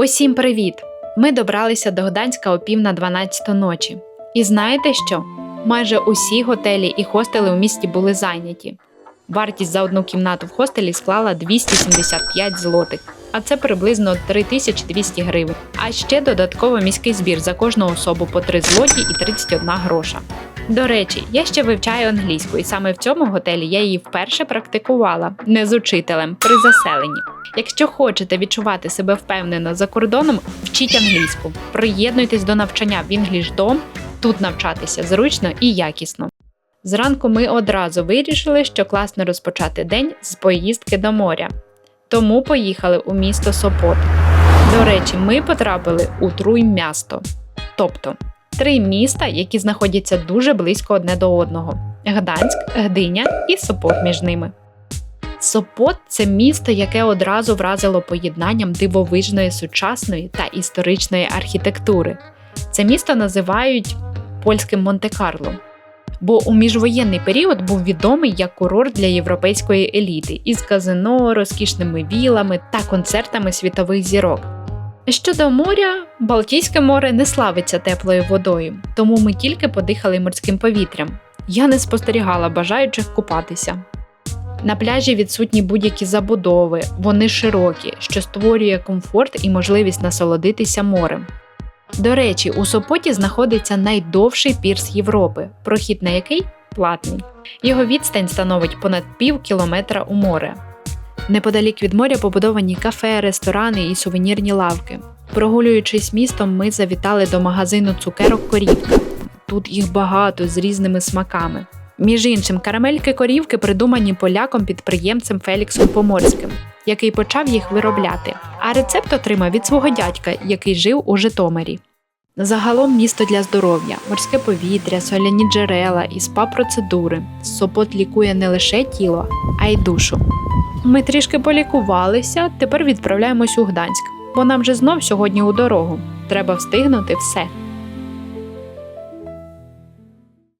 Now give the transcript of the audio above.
Усім привіт! Ми добралися до Гданська о пів на 12 ночі. І знаєте що? Майже усі готелі і хостели у місті були зайняті. Вартість за одну кімнату в хостелі склала 275 злотих, а це приблизно 3200 гривень. А ще додатково міський збір за кожну особу по 3 злоті і 31 гроша. До речі, я ще вивчаю англійську, і саме в цьому готелі я її вперше практикувала не з учителем при заселенні. Якщо хочете відчувати себе впевнено за кордоном, вчіть англійську. Приєднуйтесь до навчання в EnglishDom, тут навчатися зручно і якісно. Зранку ми одразу вирішили, що класно розпочати день з поїздки до моря. Тому поїхали у місто Сопот. До речі, ми потрапили у Труймясто, тобто три міста, які знаходяться дуже близько одне до одного: Гданськ, Гдиня і Сопот між ними. Сопот це місто, яке одразу вразило поєднанням дивовижної сучасної та історичної архітектури. Це місто називають польським Монте-Карло, бо у міжвоєнний період був відомий як курорт для європейської еліти із казино, розкішними вілами та концертами світових зірок. Щодо моря, Балтійське море не славиться теплою водою, тому ми тільки подихали морським повітрям. Я не спостерігала бажаючих купатися. На пляжі відсутні будь-які забудови, вони широкі, що створює комфорт і можливість насолодитися морем. До речі, у Сопоті знаходиться найдовший пірс Європи, прохід на який платний. Його відстань становить понад пів кілометра у море. Неподалік від моря побудовані кафе, ресторани і сувенірні лавки. Прогулюючись містом, ми завітали до магазину цукерок корівка. Тут їх багато з різними смаками. Між іншим, карамельки корівки придумані поляком підприємцем Феліксом Поморським, який почав їх виробляти. А рецепт отримав від свого дядька, який жив у Житомирі. Загалом місто для здоров'я, морське повітря, соляні джерела і спа-процедури. Сопот лікує не лише тіло, а й душу. Ми трішки полікувалися, тепер відправляємось у Гданськ, бо нам же знов сьогодні у дорогу. Треба встигнути все.